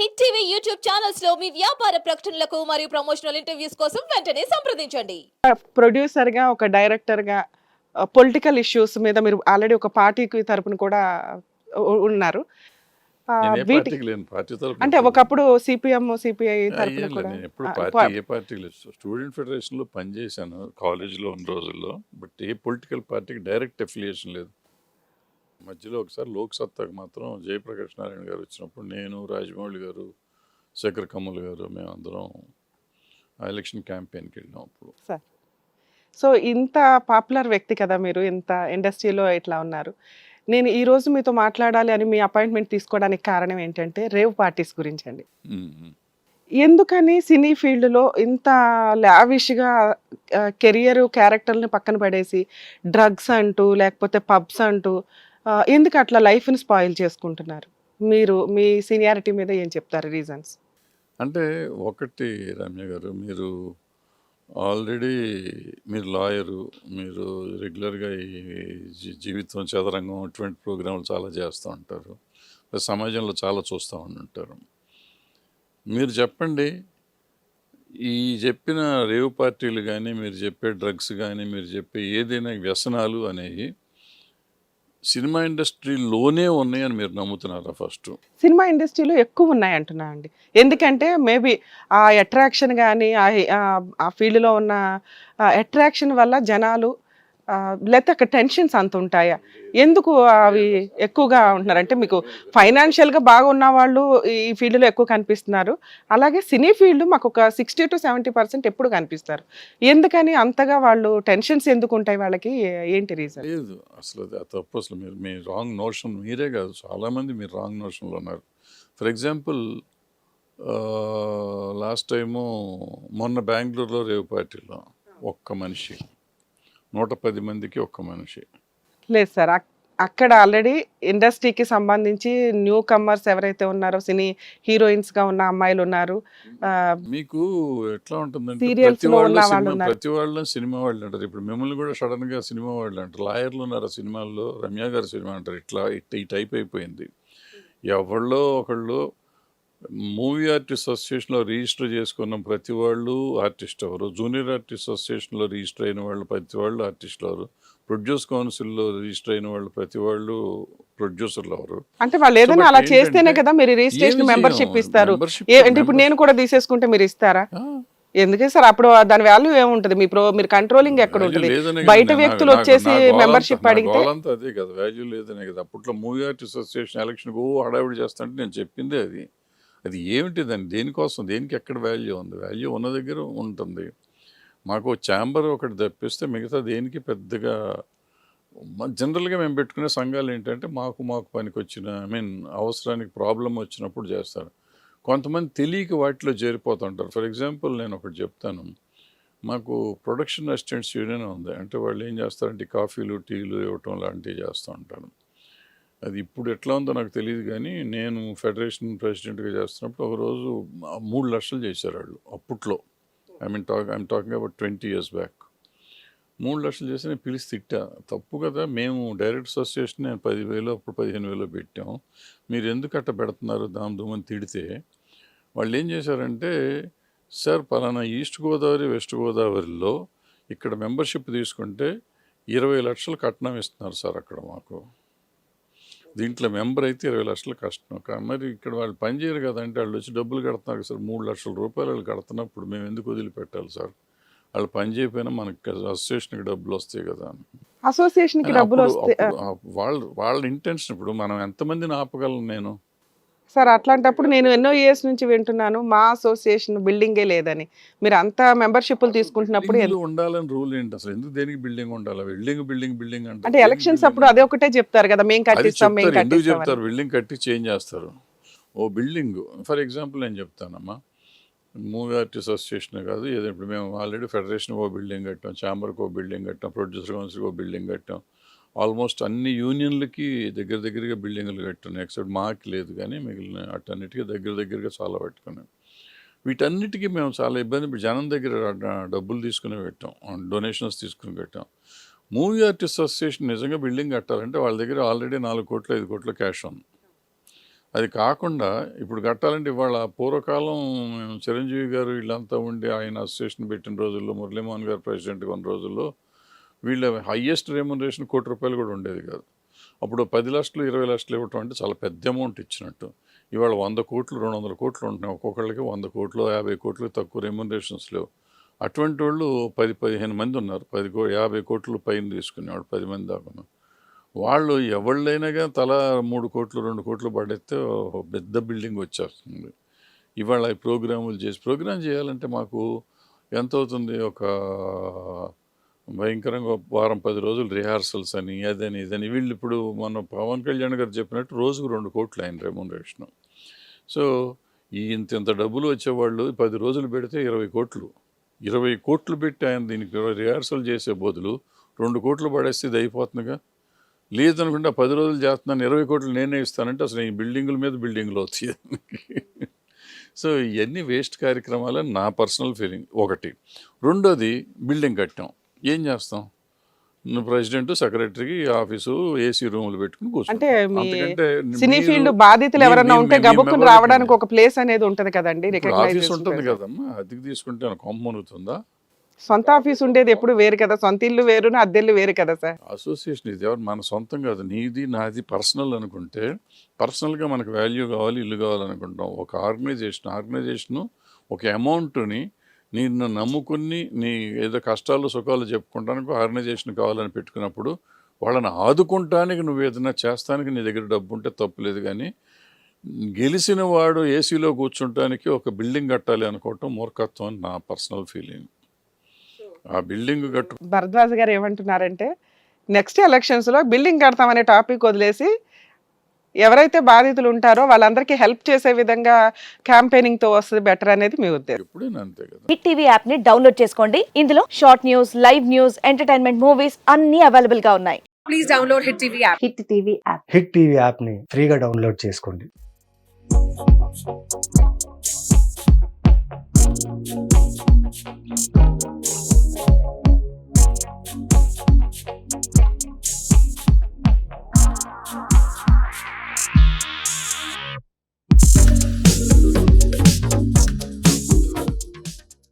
Hit TV YouTube ఛానల్స్లో మీ వ్యాపార ప్రకటనలకు మరియు ప్రమోషనల్ ఇంటర్వ్యూస్ కోసం వెంటనే సంప్రదించండి. ప్రొడ్యూసర్గా ఒక డైరెక్టర్గా పొలిటికల్ ఇష్యూస్ మీద మీరు ఆల్రెడీ ఒక పార్టీకి తరపున కూడా ఉన్నారు. ఆ, నేను ఏ వీటి పార్టీకి లేను పార్టీ తరపున అంటే. ఒకప్పుడు సిపిఎం సిపిఐ ఆ, తరపున ఏం కూడా లేదు, నేను ఎప్పుడు ఆ, పార్టీ పా- ఏ పార్టీకి లేదు. స్టూడెంట్ ఫెడరేషన్లో పనిచేశాను కాలేజీలో ఉన్న రోజుల్లో బట్ ఏ పొలిటికల్ పార్టీకి డైరెక్ట్ అఫిలియేషన్ లేదు. మధ్యలో ఒకసారి లోక్ సత్తాకు మాత్రం జయప్రకాష్ నారాయణ గారు వచ్చినప్పుడు నేను రాజమౌళి గారు శేఖర్ కమల్ గారు మేమందరం ఆ ఎలక్షన్ క్యాంపెయిన్కి వెళ్ళాం అప్పుడు. సార్. సో ఇంత పాపులర్ వ్యక్తి కదా మీరు ఇంత ఇండస్ట్రీలో ఇట్లా ఉన్నారు. నేను ఈ రోజు మీతో మాట్లాడాలి అని మీ అపాయింట్మెంట్ తీసుకోవడానికి కారణం ఏంటంటే రేవ్ పార్టీస్ గురించి అండి. ఎందుకని సినీ ఫీల్డ్లో ఇంత లావిష్గా కెరియర్ క్యారెక్టర్ని పక్కన పడేసి డ్రగ్స్ అంటూ లేకపోతే పబ్స్ అంటూ ఎందుకు అట్లా లైఫ్ని స్పాయిల్ చేసుకుంటున్నారు? మీరు మీ సీనియారిటీ మీద ఏం చెప్తారు రీజన్స్? అంటే ఒకటి రమ్య గారు మీరు ఆల్రెడీ మీరు లాయరు మీరు రెగ్యులర్గా ఈ జీవితం చదరంగం అటువంటి ప్రోగ్రాంలు చాలా చేస్తూ ఉంటారు. సమాజంలో చాలా చూస్తూ ఉంటారు మీరు చెప్పండి ఈ చెప్పిన రేవ్ పార్టీలు కానీ మీరు చెప్పే డ్రగ్స్ కానీ మీరు చెప్పే ఏదైనా వ్యసనాలు అనేవి సినిమా ఇండస్ట్రీలోనే ఉన్నాయని మీరు నమ్ముతున్నారా ఫస్ట్? సినిమా ఇండస్ట్రీలో ఎక్కువ ఉన్నాయి అంటున్నా అండి. ఎందుకంటే మేబీ ఆ అట్రాక్షన్ కానీ ఆ ఫీల్డ్లో ఉన్న అట్రాక్షన్ వల్ల జనాలు లేకపోతే అక్కడ టెన్షన్స్ అంత ఉంటాయా? ఎందుకు అవి ఎక్కువగా ఉంటున్నారు? అంటే మీకు ఫైనాన్షియల్గా బాగా ఉన్న వాళ్ళు ఈ ఫీల్డ్లో ఎక్కువ కనిపిస్తున్నారు. అలాగే సినీ ఫీల్డ్ మాకు ఒక సిక్స్టీ టు సెవెంటీ పర్సెంట్ ఎప్పుడు కనిపిస్తారు. ఎందుకని అంతగా వాళ్ళు టెన్షన్స్ ఎందుకు ఉంటాయి వాళ్ళకి? ఏంటి రీజన్? లేదు అసలు తప్పు అసలు. మీరు మీ రాంగ్ నోషన్ మీరే కాదు. చాలామంది మీరు రాంగ్ నోషన్లో ఉన్నారు. ఫర్ ఎగ్జాంపుల్ లాస్ట్ టైము మొన్న బెంగళూరులో రేవు పార్టీలో ఒక్క మనిషి. నూట పది మందికి ఒక్క మనిషి. లేదు సార్ అక్- అక్కడ ఆల్రెడీ ఇండస్ట్రీకి సంబంధించి న్యూ కమ్మర్స్ ఎవరైతే ఉన్నారో సినీ హీరోయిన్స్గా ఉన్న అమ్మాయిలు ఉన్నారు మీకు ఎట్లా ఉంటుందంటే ప్రతి వాళ్ళు సినిమా. ప్రతి వాళ్ళు సినిమా వాళ్ళు అంటారు. ఇప్పుడు మిమ్మల్ని కూడా సడన్గా సినిమా వాళ్ళు అంటారు. లాయర్లు ఉన్నారు సినిమాల్లో రమ్య గారి సినిమా అంటారు. ఇట్లా ఇట్ ఈ టైప్ అయిపోయింది. ఎవళ్ళో ఒకళ్ళు మూవీ ఆర్టిస్ట్ అసోసియేషన్లో రిజిస్టర్ చేసుకున్న ప్రతి వాళ్ళు ఆర్టిస్ట్ ఎవరు? జూనియర్ ఆర్టిస్ట్ అసోసియేషన్లో రిజిస్టర్ అయిన వాళ్ళు ప్రతి వాళ్ళు ఆర్టిస్టులు ఎవరు? ప్రొడ్యూస్ కౌన్సిల్లో రిజిస్టర్ అయిన వాళ్ళు ప్రతి వాళ్ళు ప్రొడ్యూసర్లు ఎవరు? అంటే వాళ్ళు ఏదైనా అలా చేస్తేనే కదా మీరు రిజిస్ట్రేషన్ మెంబర్షిప్? ఇస్తారు. అంటే ఇప్పుడు నేను కూడా తీసేసుకుంటే మీరు ఇస్తారా? ఎందుకే సార్? అప్పుడు దాని వాల్యూ ఏముంటుంది? మీ ప్రో మీరు కంట్రోలింగ్ ఎక్కడ ఉంటుంది? బయట వ్యక్తులు వచ్చేసి మెంబర్షిప్ అడిగితే అదే కదా. వాల్యూ లేదనే కదా. అప్పట్లో మూవీ ఆర్టిస్ట్ అసోసియేషన్ ఎలక్షన్ ఓ హడావిడి చేస్తుంటే నేను చెప్పిందే అది. అది ఏమిటి దాన్ని దేనికోసం? దేనికి ఎక్కడ వాల్యూ ఉంది? వాల్యూ ఉన్న దగ్గర ఉంటుంది. మాకు ఛాంబర్ ఒకటి తప్పిస్తే మిగతా దేనికి పెద్దగా జనరల్గా మేము పెట్టుకునే సంఘాలు ఏంటంటే మాకు మాకు పనికి వచ్చిన ఐ మీన్ అవసరానికి ప్రాబ్లం వచ్చినప్పుడు చేస్తారు. కొంతమంది తెలియక వాటిలో చేరిపోతుంటారు. ఫర్ ఎగ్జాంపుల్ నేను ఒకటి చెప్తాను. మాకు ప్రొడక్షన్ అసిస్టెంట్స్ యూనియన్ ఉంది. అంటే వాళ్ళు ఏం చేస్తారంటే కాఫీలు టీలు ఇవ్వటం లాంటివి చేస్తూ ఉంటారు. అది ఇప్పుడు ఎట్లా ఉందో నాకు తెలియదు కానీ నేను ఫెడరేషన్ ప్రెసిడెంట్గా చేస్తున్నప్పుడు ఒకరోజు మూడు లక్షలు చేశారు వాళ్ళు అప్పట్లో. I mean talk I'm talking about twenty years back. మూడు లక్షలు చేసి నేను పిలిచి తిట్టా. తప్పు కదా మేము డైరెక్ట్ అసోసియేషన్ నేను పదివేలు అప్పుడు పదిహేను వేలు పెట్టాం. మీరు ఎందుకు అట్ట పెడుతున్నారు దామ్ దుమని తిడితే? వాళ్ళు ఏం చేశారంటే సార్ పలానా ఈస్ట్ గోదావరి వెస్ట్ గోదావరిలో ఇక్కడ మెంబర్షిప్ తీసుకుంటే ఇరవై లక్షలు కట్నం ఇస్తున్నారు సార్ అక్కడ మాకు. దీంట్లో మెంబర్ అయితే ఇరవై లక్షలు కష్టం. మరి ఇక్కడ వాళ్ళు పని చేయరు కదంటే వాళ్ళు వచ్చి డబ్బులు కడుతున్నారు సార్ మూడు లక్షల రూపాయలు వాళ్ళు కడుతున్నప్పుడు మేము ఎందుకు వదిలిపెట్టాలి సార్? వాళ్ళు పని చేయకపోయినా మనకి అసోసియేషన్కి డబ్బులు వస్తాయి కదా అని. అసోసియేషన్కి డబ్బులు వాళ్ళ వాళ్ళ ఇంటెన్షన్ ఇప్పుడు మనం ఎంతమందిని ఆపగలను నేను? సార్ అట్లాంటప్పుడు నేను ఎన్నో ఇయర్స్ నుంచి వింటున్నాను మా అసోసియేషన్ బిల్డింగే లేదని. మీరు అంత మెంబర్షిప్లు తీసుకుంటున్నప్పుడు ఉండాలని రూల్ ఏంటి అసలు? ఎందుకు దేనికి బిల్డింగ్ ఉండాలి? బిల్డింగ్ బిల్డింగ్ బిల్డింగ్ అంటే అంటే ఎలక్షన్స్ అప్పుడు అదే ఒకటే చెప్తారు కదా మేము కట్టిస్తాం మేము ఎందుకు చెప్తారు? బిల్డింగ్ కట్టి చేంజ్ చేస్తారు? ఓ బిల్డింగ్ ఫర్ ఎగ్జాంపుల్ నేను చెప్తానమ్మా. మూవీ ఆర్టిస్ట్ అసోసియేషన్ కాదు ఏదో ఇప్పుడు మేము ఆల్రెడీ ఫెడరేషన్ ఓ బిల్డింగ్ కట్టాం ఛాంబర్కి ఓ బిల్డింగ్ కట్టాం ప్రొడ్యూసర్ కౌన్సిల్కి ఓ బిల్డింగ్ కట్టాం. ఆల్మోస్ట్ అన్ని యూనియన్లకి దగ్గర దగ్గరగా బిల్డింగ్లు కట్టున్నాయి. ఎక్సెప్ట్ మాకు లేదు కానీ మిగిలిన అటన్నిటికీ దగ్గర దగ్గరగా చాలా పెట్టుకున్నాం. వీటన్నిటికీ మేము చాలా ఇబ్బంది జనం దగ్గర డబ్బులు తీసుకుని పెట్టాం. డొనేషన్స్ తీసుకుని పెట్టాం. మూవీ ఆర్టిస్ట్ అసోసియేషన్ నిజంగా బిల్డింగ్ కట్టాలంటే వాళ్ళ దగ్గర ఆల్రెడీ నాలుగు కోట్లు ఐదు కోట్ల క్యాష్ ఉంది. అది కాకుండా ఇప్పుడు కట్టాలంటే ఇవాళ పూర్వకాలం చిరంజీవి గారు వీళ్ళంతా ఉండి ఆయన అసోసియేషన్ పెట్టిన రోజుల్లో మురళీమోహన్ గారు ప్రెసిడెంట్గా ఉన్న రోజుల్లో వీళ్ళ హయ్యెస్ట్ రెమ్యునరేషన్ కోటి రూపాయలు కూడా ఉండేది కాదు. అప్పుడు పది లక్షలు ఇరవై లక్షలు ఇవ్వటం అంటే చాలా పెద్ద అమౌంట్ ఇచ్చినట్టు. ఇవాళ వంద కోట్లు రెండు వందల కోట్లు ఉంటున్నాయి. ఒక్కొక్కళ్ళకి వంద కోట్లు యాభై కోట్లు తక్కువ రెమ్యునరేషన్స్ లేవు. అటువంటి వాళ్ళు పది పదిహేను మంది ఉన్నారు. పది కో యాభై కోట్లు పైన తీసుకునేవాడు పది మంది దాకా. వాళ్ళు ఎవళ్ళైనా కానీ తల మూడు కోట్లు రెండు కోట్లు పడేస్తే పెద్ద బిల్డింగ్ వచ్చేస్తుంది. ఇవాళ ఈ ప్రోగ్రాములు చేసి ప్రోగ్రామ్ చేయాలంటే మాకు ఎంత అవుతుంది ఒక భయంకరంగా ఒక వారం పది రోజులు రిహార్సల్స్ అని అదని ఇదని. వీళ్ళు ఇప్పుడు మన పవన్ కళ్యాణ్ గారు చెప్పినట్టు రోజుకు రెండు కోట్లు ఆయన రెమ్యునరేషన్. సో ఇంత ఇంత డబ్బులు వచ్చేవాళ్ళు పది రోజులు పెడితే ఇరవై కోట్లు. ఇరవై కోట్లు పెట్టి ఆయన దీనికి రిహార్సల్ చేసే బదులు రెండు కోట్లు పడేస్తే ఇది అయిపోతుందిగా? లేదనుకుంటే పది రోజులు చేస్తున్నాను ఇరవై కోట్లు నేనే ఇస్తానంటే అసలు ఈ బిల్డింగుల మీద బిల్డింగ్లు అవుతాయి. సో ఇవన్నీ వేస్ట్ కార్యక్రమాలు నా పర్సనల్ ఫీలింగ్ ఒకటి. రెండోది బిల్డింగ్ కట్టాం. ఏం చేస్తాం? నువ్వు ప్రెసిడెంట్ సెక్రటరీకి ఆఫీసు ఏసీ రూములు పెట్టుకుని కూర్చుంటాం. సినీ ఫీల్డ్ బాధితులు మీ- ఉంటే గబుక్కుని రావడానికి. ఒక ప్లేస్ అనేది ఉంటది కదండి ఆఫీస్ ఉంటుంది. కదమ్మా అద్దెకి తీసుకుంటే ఏమైనా కొంప మునుగుతుందా? సొంత ఆఫీస్ ఉండేది ఎప్పుడు వేరు కదా సొంత ఇల్లు వేరు అద్దెల్లు వేరు కదా సార్? అసోసియేషన్ ఇది ఎవరు మన సొంతం కాదు నీది నాది పర్సనల్ అనుకుంటే పర్సనల్గా మనకు వాల్యూ కావాలి ఇల్లు కావాలనుకుంటాం ఒక ఆర్గనైజేషన్ ఆర్గనైజేషను ఒక అమౌంట్ని నిన్ను నమ్ముకుని నీ ఏదో కష్టాలు సుఖాలు చెప్పుకుంటానికి ఆర్గనైజేషన్ కావాలని పెట్టుకున్నప్పుడు వాళ్ళని ఆదుకుంటానికి నువ్వు ఏదైనా చేస్తానికి నీ దగ్గర డబ్బు ఉంటే తప్పులేదు కానీ గెలిచిన వాడు ఏసీలో కూర్చుంటానికి ఒక బిల్డింగ్ కట్టాలి అనుకోవటం మూర్ఖత్వం అని నా పర్సనల్ ఫీలింగ్. ఆ బిల్డింగ్ కట్టు భరద్వాజ్ గారు ఏమంటున్నారంటే నెక్స్ట్ ఎలక్షన్స్లో బిల్డింగ్ కడతామనే టాపిక్ వదిలేసి ఎవరైతే బాధితులు ఉంటారో వాళ్ళందరికీ హెల్ప్ చేసే విధంగా క్యాంపెయినింగ్తో వస్తుంది బెటర్ అనేది మీ ఉద్దేశం. టీవీ డౌన్లోడ్ చేసుకోండి. ఇందులో short news live news entertainment movies అన్ని అవైలబుల్గా ఉన్నాయి. Please download hit TV app hit TV app hit TV యాప్ని ఫ్రీగా డౌన్లోడ్ చేసుకోండి.